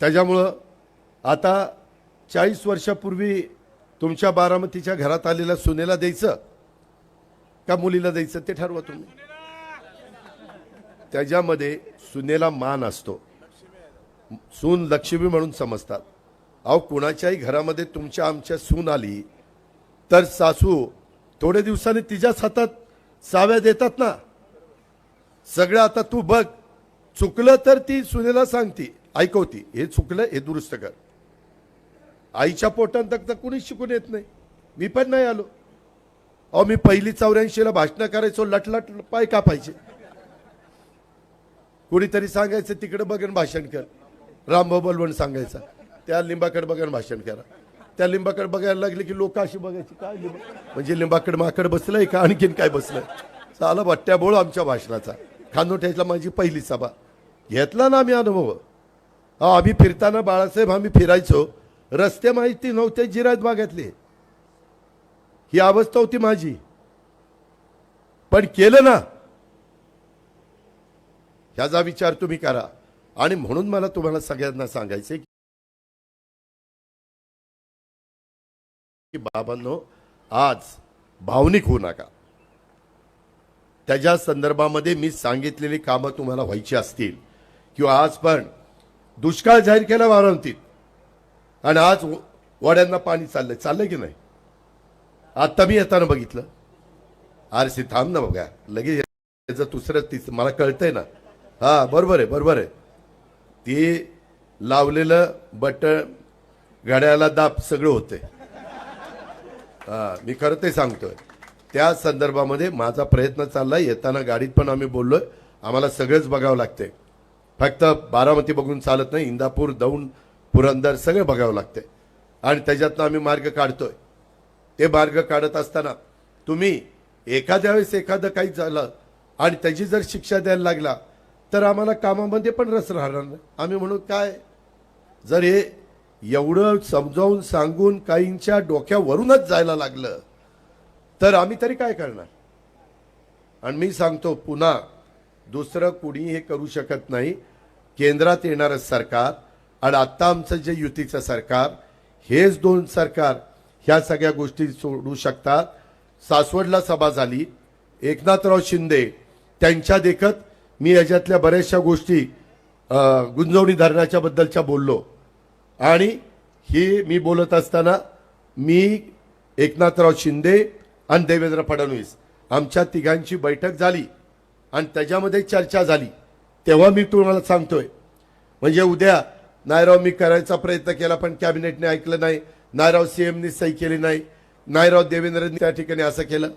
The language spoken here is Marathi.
त्याच्यामुळं आता चाळीस वर्षापूर्वी तुमच्या बारामतीच्या घरात आलेल्या सुनेला द्यायचं का मुलीला द्यायचं ते ठरवा तुम्ही. त्याच्यामध्ये सुनेला मान असतो. सून लक्ष्मी म्हणून समजतात. अहो कुणाच्याही घरामध्ये तुमच्या आमच्या सून आली तर सासू थोड्या दिवसांनी तिच्याच हातात साव्या देतात ना. सगळं आता तू बघ. चुकलं तर ती सुनेला सांगती. ऐकवती हे चुकलं हे दुरुस्त कर. आईच्या पोटात तर कुणीच शिकून येत नाही. मी पण नाही आलो. अहो मी पहिली चौऱ्याऐंशीला भाषणं करायचो लटलट पाय का पाहिजे कुणीतरी सांगायचं तिकडे बघन भाषण कर. रामभाऊ बलवण सांगायचा त्या लिंबाकडे बघन भाषण करा. त्या लिंबाकडे बघायला लागले की लोक अशी बघायची काय लिंब म्हणजे लिंबाकडे माकड बसलंय का? आणखीन काय बसलंय? चाला भट्ट्या बोळ आमच्या भाषणाचा. खानोठ्यातला माझी पहिली सभा. घेतला ना आम्ही अनुभव. आम्ही फिरताना बाळासाहेब आम्ही फिरायचो. रस्ते माहिती नव्हते जिरायत बागातले ही अवस्था होती माझी. पण केलं ना. ह्याचा विचार तुम्ही करा. आणि म्हणून मला तुम्हाला सगळ्यांना सांगायचे की बाबांनो आज भावनिक होऊ नका. त्याच्या संदर्भामध्ये मी सांगितलेली कामं तुम्हाला व्हायची असतील. किंवा आज पण दुष्काळ जाहीर केला बारामतीत आणि आज वड्यांना पाणी चाललंय. चाललंय की नाही? आत्ता मी येताना बघितलं. आर सी थांब ना बघा. लगेच त्याचं दुसरं तीस मला कळतंय ना. हा बरोबर आहे बरोबर आहे. ते लावलेलं बटन घड्याला दाब सगळं होते हा मी खरं ते सांगतोय. त्या संदर्भामध्ये माझा प्रयत्न चाललाय. येताना गाडीत पण आम्ही बोललोय. आम्हाला सगळंच बघावं लागतंय. फक्त बारामती बघून चालत नाही इंदापूर दौंड पुरंदर सगळं बघावं लागते. आणि त्याच्यातनं आम्ही मार्ग काढतोय. ते मार्ग काढत असताना तुम्ही एखाद्या वेळेस एखादं काही झालं आणि त्याची जर शिक्षा द्यायला लागला तर आम्हाला कामामध्ये पण रस राहणार नाही. आम्ही म्हणू काय? जर हे एवढं समजावून सांगून काहींच्या डोक्यावरूनच जायला लागलं तर आम्ही तरी काय करणार? आणि मी सांगतो पुन्हा दुसरं कुणी हे करू शकत नाही. केंद्रात येणारं सरकार आणि आत्ता आमचं जे युतीचं सरकार हेच दोन सरकार ह्या सगळ्या गोष्टी सोडू शकतात. सासवडला सभा झाली. एकनाथराव शिंदे त्यांच्या देखत मी याच्यातल्या बऱ्याचशा गोष्टी गुंजवणी धरणाच्या बद्दलच्या बोललो. आणि ही मी बोलत असताना मी एकनाथराव शिंदे आणि देवेंद्र फडणवीस आमच्या तिघांची बैठक झाली. आणि त्याच्यामध्ये चर्चा झाली. तेव्हा मी तुम्हाला सांगतोय. म्हणजे उद्या नायराव मी करायचा प्रयत्न केला पण कॅबिनेटने ऐकलं नाही. नायराव सीएमनी सही केली नाही. नायराव देवेंद्रनी त्या ठिकाणी असं केलं.